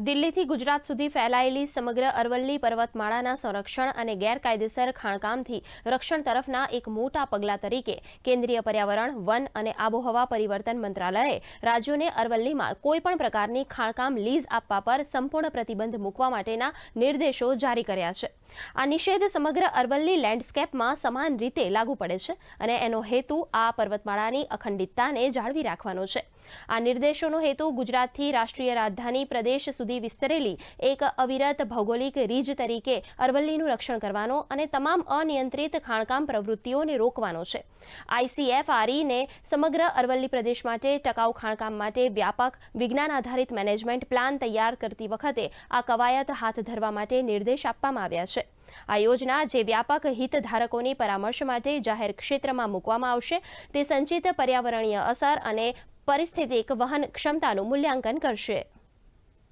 દિલ્હીથી ગુજરાત સુધી ફેલાયેલી સમગ્ર અરવલ્લી પર્વતમાળાના સંરક્ષણ અને ગેરકાયદેસર ખાણકામથી રક્ષણ તરફના એક મોટા પગલાં તરીકે કેન્દ્રીય પર્યાવરણ, વન અને આબોહવા પરિવર્તન મંત્રાલયે રાજ્યોને અરવલ્લીમાં કોઈપણ પ્રકારની ખાણકામ લીઝ આપવા પર સંપૂર્ણ પ્રતિબંધ મૂકવા માટેના નિર્દેશો જારી કર્યા છે. આ નિષેધ સમગ્ર અરવલ્લી લેન્ડસ્કેપમાં સમાન રીતે લાગુ પડે છે અને એનો હેતુ આ પર્વતમાળાની અખંડિતતાને જાળવી રાખવાનો છે. આ નિર્દેશોનો હેતુ ગુજરાતથી રાષ્ટ્રીય રાજધાની પ્રદેશ સુધી વિસ્તરેલી એક અવિરત ભૌગોલિક રીજ તરીકે અરવલ્લીનું રક્ષણ કરવાનો અને તમામ અનિયંત્રિત ખાણકામ પ્રવૃત્તિઓને રોકવાનો છે. આઈસીએફઆરઈને સમગ્ર અરવલ્લી પ્રદેશ માટે ટકાઉ ખાણકામ માટે વ્યાપક વિજ્ઞાન આધારિત મેનેજમેન્ટ પ્લાન તૈયાર કરતી વખતે આ કવાયત હાથ ધરવા માટે નિર્દેશ આપવામાં આવ્યા છે. આ યોજના જે વ્યાપક હિતધારકોની પરામર્શ માટે જાહેર ક્ષેત્રમાં મૂકવામાં આવશે, તે સંચિત પર્યાવરણીય અસર અને પરિસ્થિતિક વહન ક્ષમતાનું મૂલ્યાંકન કરશે.